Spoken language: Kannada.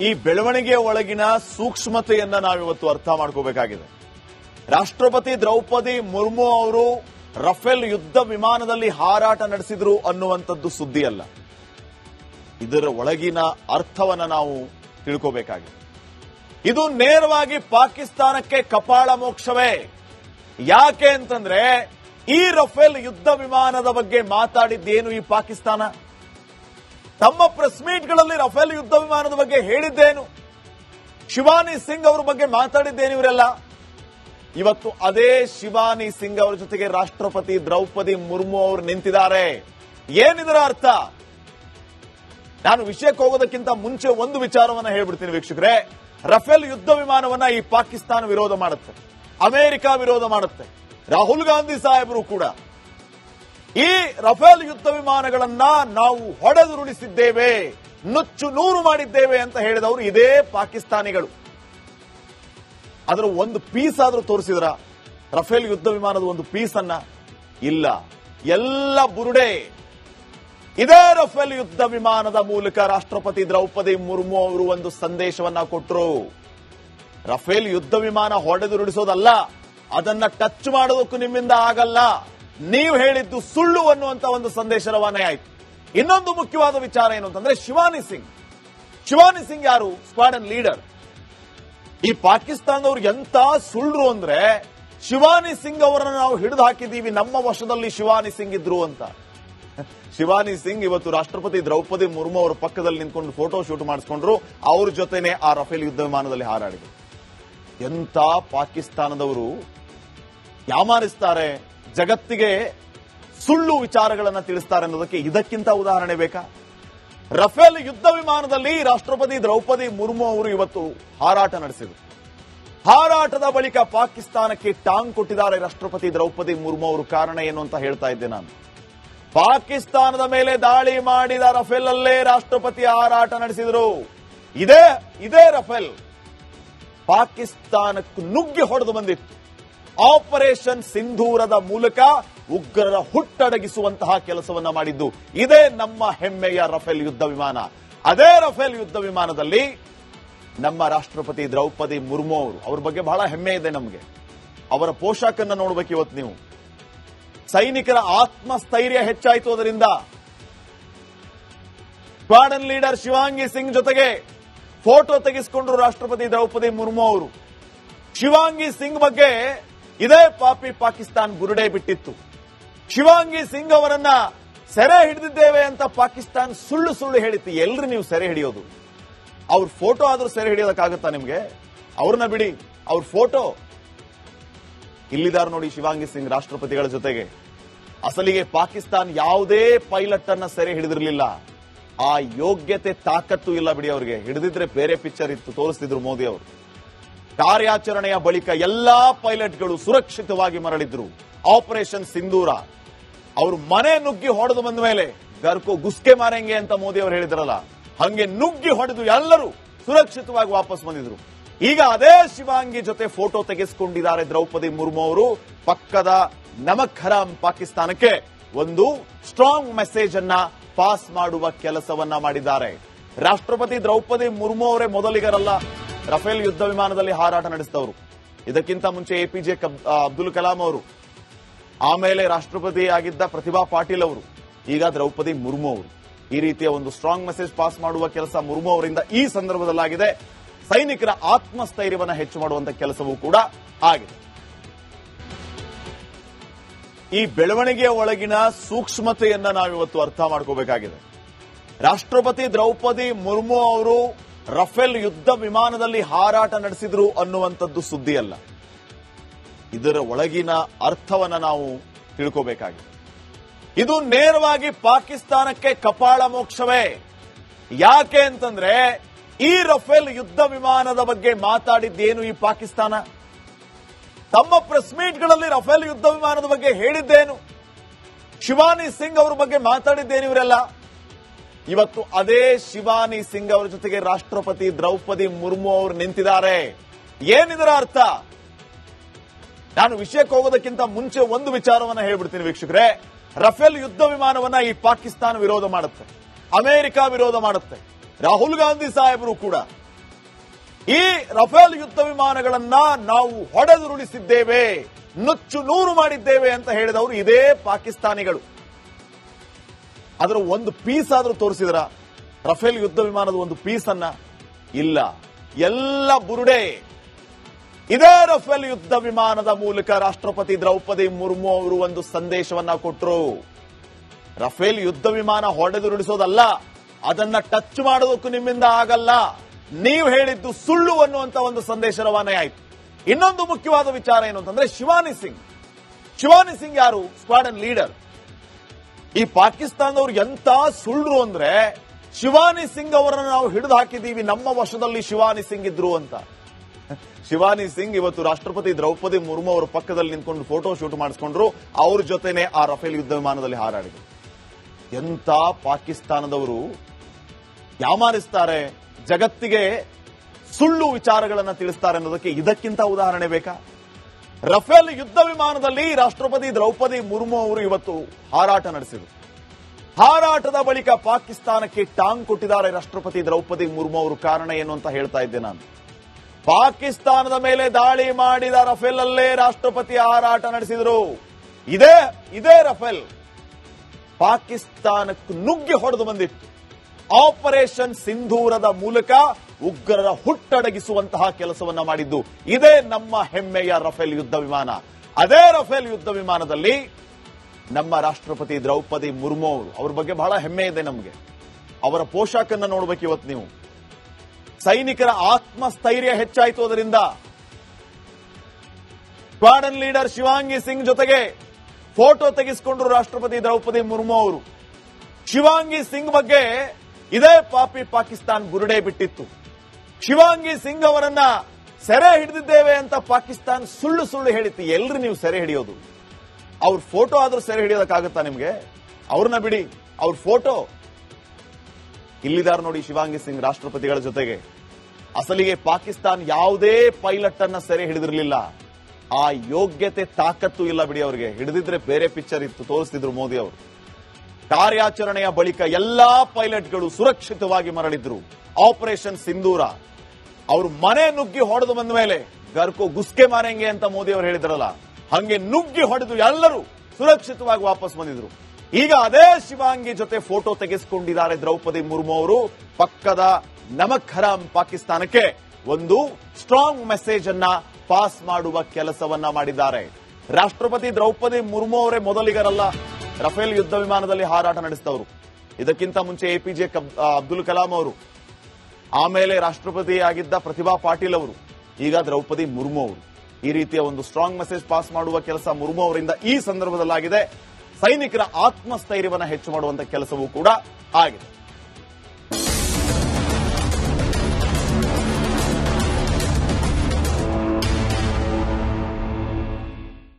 ಈ ಬೆಳವಣಿಗೆಯ ಒಳಗಿನ ಸೂಕ್ಷ್ಮತೆಯನ್ನ ನಾವಿವತ್ತು ಅರ್ಥ ಮಾಡ್ಕೋಬೇಕಾಗಿದೆ. ರಾಷ್ಟ್ರಪತಿ ದ್ರೌಪದಿ ಮುರ್ಮು ಅವರು ರಫೇಲ್ ಯುದ್ಧ ವಿಮಾನದಲ್ಲಿ ಹಾರಾಟ ನಡೆಸಿದ್ರು ಅನ್ನುವಂಥದ್ದು ಸುದ್ದಿ ಅಲ್ಲ ಇದರ ಒಳಗಿನ ಅರ್ಥವನ್ನ ನಾವು ತಿಳ್ಕೋಬೇಕಾಗಿದೆ. ಇದು ನೇರವಾಗಿ ಪಾಕಿಸ್ತಾನಕ್ಕೆ ಕಪಾಳ ಮೋಕ್ಷವೇ. ಯಾಕೆ ಅಂತಂದ್ರೆ ಈ ರಫೇಲ್ ಯುದ್ಧ ವಿಮಾನದ ಬಗ್ಗೆ ಮಾತಾಡಿದ್ದೇನು ಈ ಪಾಕಿಸ್ತಾನ? ತಮ್ಮ ಪ್ರೆಸ್ ಮೀಟ್ಗಳಲ್ಲಿ ರಫೇಲ್ ಯುದ್ಧ ವಿಮಾನದ ಬಗ್ಗೆ ಹೇಳಿದ್ದೇನು? ಶಿವಾನಿ ಸಿಂಗ್ ಅವರ ಬಗ್ಗೆ ಮಾತಾಡಿದ್ದೇನು ಇವರೆಲ್ಲ? ಇವತ್ತು ಅದೇ ಶಿವಾನಿ ಸಿಂಗ್ ಅವರ ಜೊತೆಗೆ ರಾಷ್ಟ್ರಪತಿ ದ್ರೌಪದಿ ಮುರ್ಮು ಅವರು ನಿಂತಿದ್ದಾರೆ. ಏನಿದರ ಅರ್ಥ? ನಾನು ವಿಷಯಕ್ಕೆ ಹೋಗೋದಕ್ಕಿಂತ ಮುಂಚೆ ಒಂದು ವಿಚಾರವನ್ನ ಹೇಳ್ಬಿಡ್ತೀನಿ ವೀಕ್ಷಕರೇ. ರಫೇಲ್ ಯುದ್ಧ ವಿಮಾನವನ್ನ ಈ ಪಾಕಿಸ್ತಾನ ವಿರೋಧ ಮಾಡುತ್ತೆ. ಅಮೆರಿಕ ವಿರೋಧ ಮಾಡುತ್ತೆ. ರಾಹುಲ್ ಗಾಂಧಿ ಸಾಹೇಬರು ಕೂಡ. ಈ ರಫೇಲ್ ಯುದ್ಧ ವಿಮಾನಗಳನ್ನ ನಾವು ಹೊಡೆದುರುಳಿಸಿದ್ದೇವೆ, ನುಚ್ಚು ನೂರು ಮಾಡಿದ್ದೇವೆ ಅಂತ ಹೇಳಿದವರು ಇದೇ ಪಾಕಿಸ್ತಾನಿಗಳು. ಅದರ ಒಂದು ಪೀಸ್ ಆದರೂ ತೋರಿಸಿದ್ರ? ರಫೇಲ್ ಯುದ್ಧ ವಿಮಾನದ ಒಂದು ಪೀಸ್ ಅನ್ನ ಇಲ್ಲ. ಎಲ್ಲ ಬುರುಡೆ. ಇದೇ ರಫೇಲ್ ಯುದ್ಧ ವಿಮಾನದ ಮೂಲಕ ರಾಷ್ಟ್ರಪತಿ ದ್ರೌಪದಿ ಮುರ್ಮು ಅವರು ಒಂದು ಸಂದೇಶವನ್ನ ಕೊಟ್ಟರು ರಫೇಲ್ ಯುದ್ಧ ವಿಮಾನ ಹೊಡೆದುರುಳಿಸೋದಲ್ಲ, ಅದನ್ನ ಟಚ್ ಮಾಡೋದಕ್ಕೂ ನಿಮ್ಮಿಂದ ಆಗಲ್ಲ. ನೀವು ಹೇಳಿದ್ದು ಸುಳ್ಳು ಅನ್ನುವಂತ ಒಂದು ಸಂದೇಶ ರವಾನೆ ಆಯಿತು. ಇನ್ನೊಂದು ಮುಖ್ಯವಾದ ವಿಚಾರ ಏನು ಅಂತಂದ್ರೆ ಶಿವಾನಿ ಸಿಂಗ್. ಶಿವಾನಿ ಸಿಂಗ್ ಯಾರು? ಸ್ಕ್ವಾಡನ್ ಲೀಡರ್ ಈ ಪಾಕಿಸ್ತಾನದವ್ರು ಎಂತ ಸುಳ್ಳು ಅಂದ್ರೆ ಶಿವಾನಿ ಸಿಂಗ್ ಅವರನ್ನ ನಾವು ಹಿಡಿದು ಹಾಕಿದ್ದೀವಿ, ನಮ್ಮ ವಶದಲ್ಲಿ ಶಿವಾನಿ ಸಿಂಗ್ ಇದ್ರು ಅಂತ. ಶಿವಾನಿ ಸಿಂಗ್ ಇವತ್ತು ರಾಷ್ಟ್ರಪತಿ ದ್ರೌಪದಿ ಮುರ್ಮು ಅವರ ಪಕ್ಕದಲ್ಲಿ ನಿಂತ್ಕೊಂಡು ಫೋಟೋ ಶೂಟ್ ಮಾಡಿಸ್ಕೊಂಡ್ರು. ಅವ್ರ ಜೊತೆನೆ ಆ ರಫೇಲ್ ಯುದ್ಧ ವಿಮಾನದಲ್ಲಿ ಹಾರಾಡಿದ್ರು. ಎಂತ ಪಾಕಿಸ್ತಾನದವರು ಯಾಮಾರಿಸ್ತಾರೆ? ಜಗತ್ತಿಗೆ ಸುಳ್ಳು ವಿಚಾರಗಳನ್ನು ತಿಳಿಸ್ತಾರೆ ಅನ್ನೋದಕ್ಕೆ ಇದಕ್ಕಿಂತ ಉದಾಹರಣೆ ಬೇಕಾ? ರಫೇಲ್ ಯುದ್ಧ ವಿಮಾನದಲ್ಲಿ ರಾಷ್ಟ್ರಪತಿ ದ್ರೌಪದಿ ಮುರ್ಮು ಅವರು ಇವತ್ತು ಹಾರಾಟ ನಡೆಸಿದರು. ಹಾರಾಟದ ಬಳಿಕ ಪಾಕಿಸ್ತಾನಕ್ಕೆ ಟಾಂಗ್ ಕೊಟ್ಟಿದ್ದಾರೆ ರಾಷ್ಟ್ರಪತಿ ದ್ರೌಪದಿ ಮುರ್ಮು ಅವರು. ಕಾರಣ ಏನು ಅಂತ ಹೇಳ್ತಾ ಇದ್ದೆ ನಾನು. ಪಾಕಿಸ್ತಾನದ ಮೇಲೆ ದಾಳಿ ಮಾಡಿದ ರಫೇಲ್ ಅಲ್ಲೇ ರಾಷ್ಟ್ರಪತಿ ಹಾರಾಟ ನಡೆಸಿದರು. ಇದೇ ಇದೇ ರಫೇಲ್. ಪಾಕಿಸ್ತಾನಕ್ಕೆ ನುಗ್ಗಿ ಹೊಡೆದು ಬಂದಿತ್ತು. ಆಪರೇಷನ್ ಸಿಂಧೂರದ ಮೂಲಕ ಉಗ್ರರ ಹುಟ್ಟಡಗಿಸುವಂತಹ ಕೆಲಸವನ್ನ ಮಾಡಿದ್ದು. ಇದೇ ನಮ್ಮ ಹೆಮ್ಮೆಯ ರಫೇಲ್ ಯುದ್ಧ ವಿಮಾನ. ಅದೇ ರಫೇಲ್ ಯುದ್ಧ ವಿಮಾನದಲ್ಲಿ ನಮ್ಮ ರಾಷ್ಟ್ರಪತಿ ದ್ರೌಪದಿ ಮುರ್ಮು ಅವರು, ಅವ್ರ ಬಗ್ಗೆ ಬಹಳ ಹೆಮ್ಮೆ ಇದೆ ನಮಗೆ. ಅವರ ಪೋಷಾಕನ್ನ ನೋಡ್ಬೇಕು ಇವತ್ತು ನೀವು. ಸೈನಿಕರ ಆತ್ಮಸ್ಥೈರ್ಯ ಹೆಚ್ಚಾಯಿತು ಅದರಿಂದ. ಸ್ಕ್ವಾಡನ್ ಲೀಡರ್ ಶಿವಾಂಗಿ ಸಿಂಗ್ ಜೊತೆಗೆ ಫೋಟೋ ತೆಗೆಸಿಕೊಂಡ್ರು ರಾಷ್ಟ್ರಪತಿ ದ್ರೌಪದಿ ಮುರ್ಮು ಅವರು. ಶಿವಾಂಗಿ ಸಿಂಗ್ ಬಗ್ಗೆ ಇದೇ ಪಾಪಿ ಪಾಕಿಸ್ತಾನ್ ಗುರುಡೆ ಬಿಟ್ಟಿತ್ತು. ಶಿವಾಂಗಿ ಸಿಂಗ್ ಅವರನ್ನ ಸೆರೆ ಹಿಡಿದಿದ್ದೇವೆ ಅಂತ ಪಾಕಿಸ್ತಾನ್ ಸುಳ್ಳು ಸುಳ್ಳು ಹೇಳಿತ್ತು. ಎಲ್ರು ನೀವು ಸೆರೆ ಹಿಡಿಯೋದು. ಅವ್ರ ಫೋಟೋ ಆದ್ರೂ ಸೆರೆ ಹಿಡಿಯೋದಕ್ಕಾಗತ್ತಾ ನಿಮ್ಗೆ? ಅವ್ರನ್ನ ಬಿಡಿ. ಅವ್ರ ಫೋಟೋ. ಇಲ್ಲಿದ್ದಾರೆ ನೋಡಿ ಶಿವಾಂಗಿ ಸಿಂಗ್ ರಾಷ್ಟ್ರಪತಿಗಳ ಜೊತೆಗೆ. ಅಸಲಿಗೆ ಪಾಕಿಸ್ತಾನ್ ಯಾವುದೇ ಪೈಲಟ್ ಅನ್ನ ಸೆರೆ ಹಿಡಿದಿರಲಿಲ್ಲ. ಆ ಯೋಗ್ಯತೆ ತಾಕತ್ತು ಇಲ್ಲ ಬಿಡಿ ಅವ್ರಿಗೆ. ಹಿಡಿದಿದ್ರೆ ಬೇರೆ ಪಿಕ್ಚರ್ ಇತ್ತು, ತೋರಿಸ್ತಿದ್ರು ಮೋದಿ ಅವರು. ಕಾರ್ಯಾಚರಣೆಯ ಬಳಿಕ ಎಲ್ಲಾ ಪೈಲಟ್ಗಳು ಸುರಕ್ಷಿತವಾಗಿ ಮರಳಿದ್ರು. ಆಪರೇಷನ್ ಸಿಂಧೂರ. ಅವರು ಮನೆ ನುಗ್ಗಿ ಹೊಡೆದು ಬಂದ ಮೇಲೆ, ಗರ್ಕೋ, ಗುಸ್ಕೆ ಮಾರಂಗೆ ಅಂತ ಮೋದಿ ಅವರು ಹೇಳಿದ್ರಲ್ಲ, ಹಂಗೆ ನುಗ್ಗಿ ಹೊಡೆದು ಎಲ್ಲರೂ ಸುರಕ್ಷಿತವಾಗಿ ವಾಪಸ್ ಬಂದಿದ್ರು. ಈಗ ಅದೇ ಶಿವಾಂಗಿ ಜೊತೆ ಫೋಟೋ ತೆಗೆಸಿಕೊಂಡಿದ್ದಾರೆ ದ್ರೌಪದಿ ಮುರ್ಮು ಅವರು. ಪಕ್ಕದ ನಮಕ್ ಹರಾಮ್ ಪಾಕಿಸ್ತಾನಕ್ಕೆ ಒಂದು ಸ್ಟ್ರಾಂಗ್ ಮೆಸೇಜ್ ಅನ್ನ ಪಾಸ್ ಮಾಡುವ ಕೆಲಸವನ್ನ ಮಾಡಿದ್ದಾರೆ. ರಾಷ್ಟ್ರಪತಿ ದ್ರೌಪದಿ ಮುರ್ಮು ಅವರೇ ಮೊದಲಿಗರಲ್ಲ. ರಫೇಲ್ ಯುದ್ಧ ವಿಮಾನದಲ್ಲಿ ಹಾರಾಟ ನಡೆಸಿದವರು. ಇದಕ್ಕಿಂತ ಮುಂಚೆ ಎಪಿಜೆ ಅಬ್ದುಲ್ ಕಲಾಂ ಅವರು ಆಮೇಲೆ ರಾಷ್ಟ್ರಪತಿ ಆಗಿದ್ದ ಪ್ರತಿಭಾ ಪಾಟೀಲ್ ಅವರು, ಈಗ ದ್ರೌಪದಿ ಮುರ್ಮು ಅವರು. ಈ ರೀತಿಯ ಒಂದು ಸ್ಟ್ರಾಂಗ್ ಮೆಸೇಜ್ ಪಾಸ್ ಮಾಡುವ ಕೆಲಸ ಮುರ್ಮು ಅವರಿಂದ ಈ ಸಂದರ್ಭದಲ್ಲಾಗಿದೆ. ಸೈನಿಕರ ಆತ್ಮಸ್ಥೈರ್ಯವನ್ನು ಹೆಚ್ಚು ಮಾಡುವಂತಹ ಕೆಲಸವೂ ಕೂಡ ಆಗಿದೆ. ಈ ಬೆಳವಣಿಗೆಯ ಒಳಗಿನ ಸೂಕ್ಷ್ಮತೆಯನ್ನ ನಾವಿವತ್ತು ಅರ್ಥ ಮಾಡ್ಕೋಬೇಕಾಗಿದೆ. ರಾಷ್ಟ್ರಪತಿ ದ್ರೌಪದಿ ಮುರ್ಮು ಅವರು ರಫೇಲ್ ಯುದ್ಧ ವಿಮಾನದಲ್ಲಿ ಹಾರಾಟ ನಡೆಸಿದ್ರು ಅನ್ನುವಂಥದ್ದು ಸುದ್ದಿಯಲ್ಲ. ಇದರ ಒಳಗಿನ ಅರ್ಥವನ್ನ ನಾವು ತಿಳ್ಕೋಬೇಕಾಗಿದೆ. ಇದು ನೇರವಾಗಿ ಪಾಕಿಸ್ತಾನಕ್ಕೆ ಕಪಾಳ ಮೋಕ್ಷವೇ. ಯಾಕೆ ಅಂತಂದ್ರೆ, ಈ ರಫೇಲ್ ಯುದ್ಧ ವಿಮಾನದ ಬಗ್ಗೆ ಮಾತಾಡಿದ್ದೇನು ಈ ಪಾಕಿಸ್ತಾನ? ತಮ್ಮ ಪ್ರೆಸ್ ಮೀಟ್ಗಳಲ್ಲಿ ರಫೇಲ್ ಯುದ್ಧ ವಿಮಾನದ ಬಗ್ಗೆ ಹೇಳಿದ್ದೇನು? ಶಿವಾನಿ ಸಿಂಗ್ ಅವರ ಬಗ್ಗೆ ಮಾತಾಡಿದ್ದೇನು ಇವರೆಲ್ಲ? ಇವತ್ತು ಅದೇ ಶಿವಾನಿ ಸಿಂಗ್ ಅವರ ಜೊತೆಗೆ ರಾಷ್ಟ್ರಪತಿ ದ್ರೌಪದಿ ಮುರ್ಮು ಅವರು ನಿಂತಿದ್ದಾರೆ. ಏನಿದರ ಅರ್ಥ? ನಾನು ವಿಷಯಕ್ಕೆ ಹೋಗೋದಕ್ಕಿಂತ ಮುಂಚೆ ಒಂದು ವಿಚಾರವನ್ನ ಹೇಳ್ಬಿಡ್ತೀನಿ ವೀಕ್ಷಕರೇ. ರಫೇಲ್ ಯುದ್ಧ ವಿಮಾನವನ್ನ ಈ ಪಾಕಿಸ್ತಾನ ವಿರೋಧ ಮಾಡುತ್ತೆ. ಅಮೆರಿಕ ವಿರೋಧ ಮಾಡುತ್ತೆ. ರಾಹುಲ್ ಗಾಂಧಿ ಸಾಹೇಬರು ಕೂಡ. ಈ ರಫೇಲ್ ಯುದ್ಧ ವಿಮಾನಗಳನ್ನ ನಾವು ಹೊಡೆದುರುಳಿಸಿದ್ದೇವೆ, ನುಚ್ಚು ನೂರು ಮಾಡಿದ್ದೇವೆ ಅಂತ ಹೇಳಿದವರು ಇದೇ ಪಾಕಿಸ್ತಾನಿಗಳು. ಅದರ ಒಂದು ಪೀಸ್ ಆದರೂ ತೋರಿಸಿದ್ರ? ರಫೇಲ್ ಯುದ್ಧ ವಿಮಾನದ ಒಂದು ಪೀಸ್ ಅನ್ನ? ಇಲ್ಲ. ಎಲ್ಲ ಬುರುಡೆ. ಇದೇ ರಫೇಲ್ ಯುದ್ಧ ವಿಮಾನದ ಮೂಲಕ ರಾಷ್ಟ್ರಪತಿ ದ್ರೌಪದಿ ಮುರ್ಮು ಅವರು ಒಂದು ಸಂದೇಶವನ್ನ ಕೊಟ್ಟರು ರಫೇಲ್ ಯುದ್ಧ ವಿಮಾನ ಹೊಡೆದುರುಳಿಸೋದಲ್ಲ, ಅದನ್ನ ಟಚ್ ಮಾಡೋದಕ್ಕೂ ನಿಮ್ಮಿಂದ ಆಗಲ್ಲ. ನೀವು ಹೇಳಿದ್ದು ಸುಳ್ಳು ಅನ್ನುವಂತ ಒಂದು ಸಂದೇಶ ರವಾನೆ ಆಯ್ತು. ಇನ್ನೊಂದು ಮುಖ್ಯವಾದ ವಿಚಾರ ಏನು ಅಂತಂದ್ರೆ ಶಿವಾನಿ ಸಿಂಗ್. ಶಿವಾನಿ ಸಿಂಗ್ ಯಾರು? ಸ್ಕ್ವಾಡನ್ ಲೀಡರ್ ಈ ಪಾಕಿಸ್ತಾನದವ್ರು ಎಂತ ಸುಳ್ಳು ಅಂದ್ರೆ ಶಿವಾನಿ ಸಿಂಗ್ ಅವರನ್ನು ನಾವು ಹಿಡಿದು ಹಾಕಿದೀವಿ ನಮ್ಮ ವಶದಲ್ಲಿ ಶಿವಾನಿ ಸಿಂಗ್ ಇದ್ರು ಅಂತ. ಶಿವಾನಿ ಸಿಂಗ್ ಇವತ್ತು ರಾಷ್ಟ್ರಪತಿ ದ್ರೌಪದಿ ಮುರ್ಮು ಅವರ ಪಕ್ಕದಲ್ಲಿ ನಿಂತ್ಕೊಂಡು ಫೋಟೋ ಶೂಟ್ ಮಾಡಿಸ್ಕೊಂಡ್ರು, ಅವ್ರ ಜೊತೆನೆ ಆ ರಫೇಲ್ ಯುದ್ಧ ವಿಮಾನದಲ್ಲಿ ಹಾರಾಡಿದ್ರು. ಎಂತ ಪಾಕಿಸ್ತಾನದವರು ಯಾಮಾರಿಸ್ತಾರೆ, ಜಗತ್ತಿಗೆ ಸುಳ್ಳು ವಿಚಾರಗಳನ್ನು ತಿಳಿಸ್ತಾರೆ ಅನ್ನೋದಕ್ಕೆ ಇದಕ್ಕಿಂತ ಉದಾಹರಣೆ ಬೇಕಾ? ರಫೇಲ್ ಯುದ್ಧ ವಿಮಾನದಲ್ಲಿ ರಾಷ್ಟ್ರಪತಿ ದ್ರೌಪದಿ ಮುರ್ಮು ಅವರು ಇವತ್ತು ಹಾರಾಟ ನಡೆಸಿದರು. ಹಾರಾಟದ ಬಳಿಕ ಪಾಕಿಸ್ತಾನಕ್ಕೆ ಟಾಂಗ್ ಕೊಟ್ಟಿದ್ದಾರೆ ರಾಷ್ಟ್ರಪತಿ ದ್ರೌಪದಿ ಮುರ್ಮು ಅವರು. ಕಾರಣ ಏನು ಅಂತ ಹೇಳ್ತಾ ಇದ್ದೆ ನಾನು. ಪಾಕಿಸ್ತಾನದ ಮೇಲೆ ದಾಳಿ ಮಾಡಿದ ರಫೇಲ್ ಅಲ್ಲೇ ರಾಷ್ಟ್ರಪತಿ ಹಾರಾಟ ನಡೆಸಿದರು. ಇದೇ ಇದೇ ರಫೇಲ್. ಪಾಕಿಸ್ತಾನಕ್ಕೆ ನುಗ್ಗಿ ಹೊಡೆದು ಬಂದಿತ್ತು. ಆಪರೇಷನ್ ಸಿಂಧೂರದ ಮೂಲಕ ಉಗ್ರರ ಹುಟ್ಟಡಗಿಸುವಂತಹ ಕೆಲಸವನ್ನ ಮಾಡಿದ್ದು ಇದೇ ನಮ್ಮ ಹೆಮ್ಮೆಯ ರಫೇಲ್ ಯುದ್ಧ ವಿಮಾನ. ಅದೇ ರಫೇಲ್ ಯುದ್ಧ ವಿಮಾನದಲ್ಲಿ ನಮ್ಮ ರಾಷ್ಟ್ರಪತಿ ದ್ರೌಪದಿ ಮುರ್ಮು ಅವರು, ಅವ್ರ ಬಗ್ಗೆ ಬಹಳ ಹೆಮ್ಮೆ ಇದೆ ನಮಗೆ. ಅವರ ಪೋಷಾಕನ್ನ ನೋಡ್ಬೇಕು ಇವತ್ತು ನೀವು. ಸೈನಿಕರ ಆತ್ಮಸ್ಥೈರ್ಯ ಹೆಚ್ಚಾಯಿತು ಅದರಿಂದ. ಸ್ಕ್ವಾಡನ್ ಲೀಡರ್ ಶಿವಾಂಗಿ ಸಿಂಗ್ ಜೊತೆಗೆ ಫೋಟೋ ತೆಗೆಸಿಕೊಂಡ್ರು ರಾಷ್ಟ್ರಪತಿ ದ್ರೌಪದಿ ಮುರ್ಮು ಅವರು. ಶಿವಾಂಗಿ ಸಿಂಗ್ ಬಗ್ಗೆ ಇದೇ ಪಾಪಿ ಪಾಕಿಸ್ತಾನ್ ಗುರುಡೆ ಬಿಟ್ಟಿತ್ತು. ಶಿವಾಂಗಿ ಸಿಂಗ್ ಅವರನ್ನ ಸೆರೆ ಹಿಡಿದಿದ್ದೇವೆ ಅಂತ ಪಾಕಿಸ್ತಾನ್ ಸುಳ್ಳು ಸುಳ್ಳು ಹೇಳಿತ್ತು. ಎಲ್ರು ನೀವು ಸೆರೆ ಹಿಡಿಯೋದು. ಅವ್ರ ಫೋಟೋ ಆದ್ರೂ ಸೆರೆ ಹಿಡಿಯೋದಕ್ಕಾಗುತ್ತಾ ನಿಮ್ಗೆ? ಅವ್ರನ್ನ ಬಿಡಿ. ಅವ್ರ ಫೋಟೋ. ಇಲ್ಲಿದಾರ ನೋಡಿ ಶಿವಾಂಗಿ ಸಿಂಗ್ ರಾಷ್ಟ್ರಪತಿಗಳ ಜೊತೆಗೆ. ಅಸಲಿಗೆ ಪಾಕಿಸ್ತಾನ್ ಯಾವುದೇ ಪೈಲಟ್ ಅನ್ನ ಸೆರೆ ಹಿಡಿದಿರಲಿಲ್ಲ. ಆ ಯೋಗ್ಯತೆ ತಾಕತ್ತು ಇಲ್ಲ ಬಿಡಿ ಅವರಿಗೆ. ಹಿಡಿದಿದ್ರೆ ಬೇರೆ ಪಿಕ್ಚರ್ ಇತ್ತು, ತೋರಿಸ್ತಿದ್ರು ಮೋದಿ ಅವರು. ಕಾರ್ಯಾಚರಣೆಯ ಬಳಿಕ ಎಲ್ಲಾ ಪೈಲಟ್ಗಳು ಸುರಕ್ಷಿತವಾಗಿ ಮರಳಿದ್ರು. ಆಪರೇಷನ್ ಸಿಂಧೂರ. ಅವರು ಮನೆ ನುಗ್ಗಿ ಹೊಡೆದು ಬಂದ ಮೇಲೆ ಗರ್ಕೋ ಗುಸ್ಕೆ ಮಾರಂಗೆ ಅಂತ ಮೋದಿ ಅವರು ಹೇಳಿದ್ರಲ್ಲ, ಹಂಗೆ ನುಗ್ಗಿ ಹೊಡೆದು ಎಲ್ಲರೂ ಸುರಕ್ಷಿತವಾಗಿ ವಾಪಸ್ ಬಂದಿದ್ರು. ಈಗ ಅದೇ ಶಿವಾಂಗಿ ಜೊತೆ ಫೋಟೋ ತೆಗೆಸಿಕೊಂಡಿದ್ದಾರೆ ದ್ರೌಪದಿ ಮುರ್ಮು ಅವರು. ಪಕ್ಕದ ನಮಕ್ ಹರಾಮ್ ಪಾಕಿಸ್ತಾನಕ್ಕೆ ಒಂದು ಸ್ಟ್ರಾಂಗ್ ಮೆಸೇಜ್ ಅನ್ನ ಪಾಸ್ ಮಾಡುವ ಕೆಲಸವನ್ನ ಮಾಡಿದ್ದಾರೆ. ರಾಷ್ಟ್ರಪತಿ ದ್ರೌಪದಿ ಮುರ್ಮು ಅವರೇ ಮೊದಲಿಗರಲ್ಲ, ರಫೇಲ್ ಯುದ್ಧ ವಿಮಾನದಲ್ಲಿ ಹಾರಾಟ ನಡೆಸಿದವರು. ಇದಕ್ಕಿಂತ ಮುಂಚೆ ಎಪಿಜೆ ಅಬ್ದುಲ್ ಕಲಾಂ ಅವರು ಆಮೇಲೆ ರಾಷ್ಟ್ರಪತಿ ಆಗಿದ್ದ ಪ್ರತಿಭಾ ಪಾಟೀಲ್ ಅವರು, ಈಗ ದ್ರೌಪದಿ ಮುರ್ಮು ಅವರು. ಈ ರೀತಿಯ ಒಂದು ಸ್ಟ್ರಾಂಗ್ ಮೆಸೇಜ್ ಪಾಸ್ ಮಾಡುವ ಕೆಲಸ ಮುರ್ಮು ಅವರಿಂದ ಈ ಸಂದರ್ಭದಲ್ಲಾಗಿದೆ. ಸೈನಿಕರ ಆತ್ಮಸ್ಥೈರ್ಯವನ್ನು ಹೆಚ್ಚು ಮಾಡುವಂತಹ ಕೆಲಸವೂ ಕೂಡ ಆಗಿದೆ.